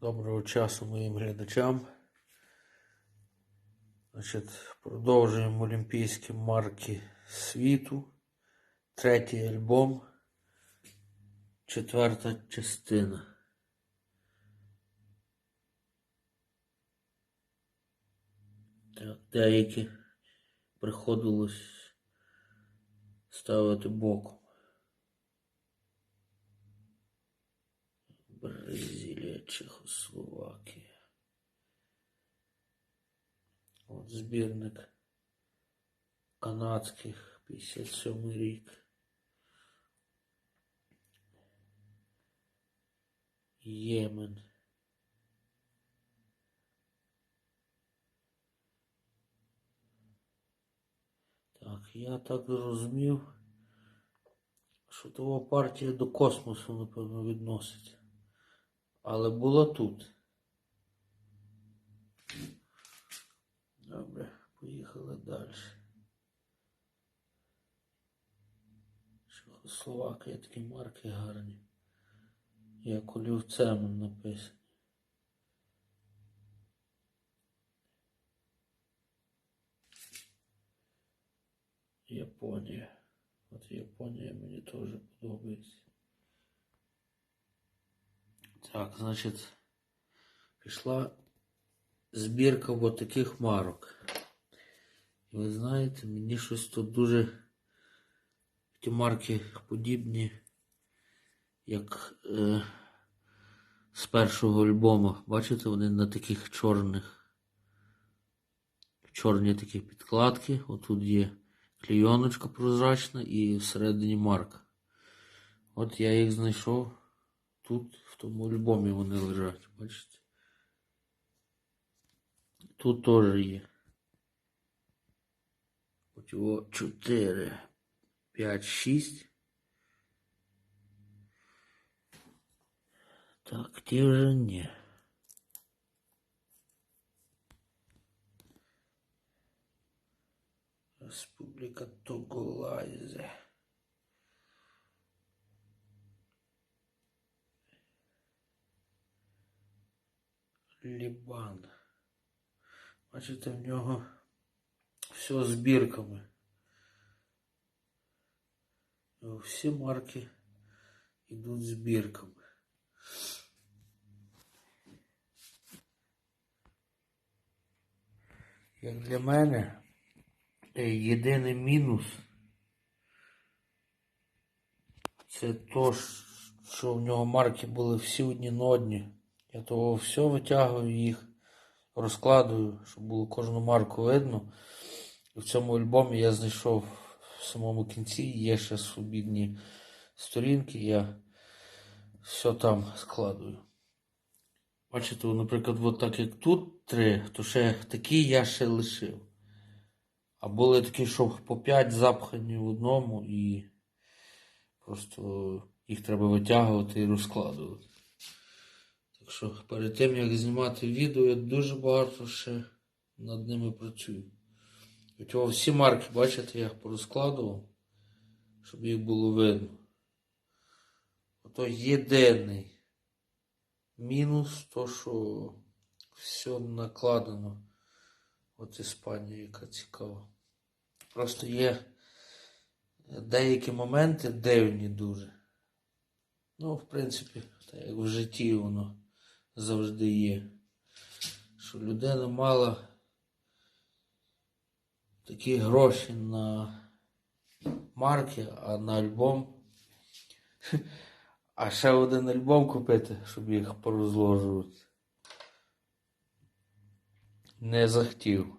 Доброго часу моїм глядачам. Значить, продовжуємо олімпійські марки світу. Третій альбом. Четверта частина. Деякі приходилось ставити боком. Бразилія, Чехословакія. От збірник канадських 57 рік. Ємен. Так, я так зрозумів, що того партія до космосу, напевно, відноситься. Але була тут. Добре, поїхали далі. Чехословакія такі марки гарні. Як олівцем написані. Японія. От Японія мені теж подобається. Так, значить, пішла збірка от таких марок. І ви знаєте, мені щось тут дуже ті марки подібні, як е, з першого альбому. Бачите, вони на таких чорних, чорні такі підкладки. Отут є клейоночка прозрачна і всередині марка. От я їх знайшов. Тут тому альбомі вони лежать, бачите? Тут теж є. От його 4, 5, 6. Так, ті вже ні. Республіка Тоголайзе. Лібан. Бачите, в нього все збірками. Всі марки йдуть збірками. Як для мене, е, єдиний мінус це то, що в нього марки були всі одні на одні. Я того все витягую їх, розкладую, щоб було кожну марку видно. І в цьому альбомі я знайшов в самому кінці, є ще свобідні сторінки, я все там складую. Бачите, наприклад, от так як тут три, то ще такі я ще лишив. А були такі, що по п'ять запхані в одному і просто їх треба витягувати і розкладувати. Що перед тим як знімати відео, я дуже багато ще над ними працюю. Його всі марки, бачите, я порозкладував, щоб їх було видно. Ото єдиний мінус то, що все накладено. От Іспанія, яка цікава. Просто є деякі моменти дивні дуже. Ну, в принципі, так як в житті воно завжди є. Що людина мала такі гроші на марки, а на альбом. А ще один альбом купити, щоб їх порозложувати. Не захотів.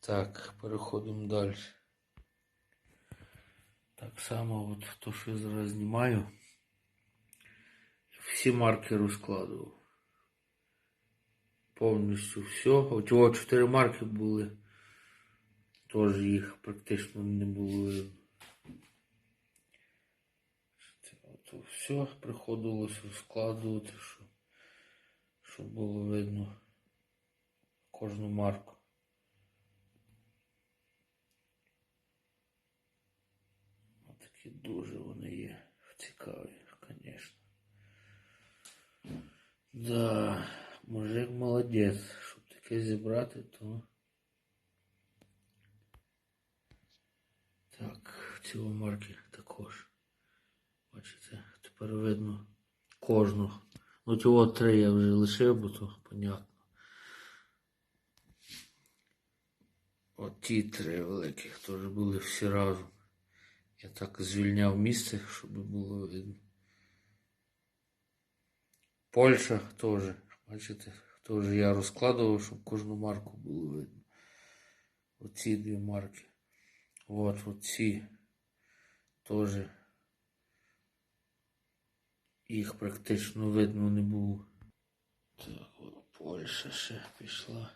Так, переходимо далі. Так само, от то, що я зараз знімаю. Всі марки розкладував. Повністю все. От його чотири марки були. Тож їх практично не було видно. То все приходилось розкладувати, щоб, було видно кожну марку. Такі дуже вони є цікаві, Да, мужик молодець. Щоб таке зібрати, то. Так, ці марки також. Бачите, тепер видно кожну. Ну, цього три я вже лишив, бо то понятно. От ті три великих теж були всі разом. Я так звільняв місце, щоб було видно. Польща теж, бачите, теж я розкладував, щоб кожну марку було видно. Оці дві марки. От оці теж їх практично видно не було. Так, от Польща ще пішла.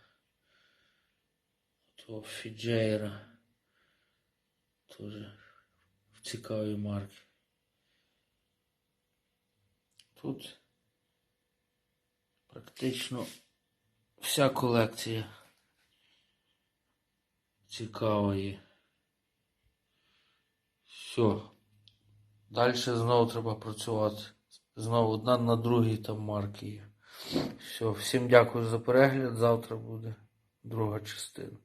То Фіджейра. Теж в цікавій марки. Тут практично вся колекція цікава. Все. Далі знову треба працювати. Знову одна на другій там марки є. Все, всім дякую за перегляд. Завтра буде друга частина.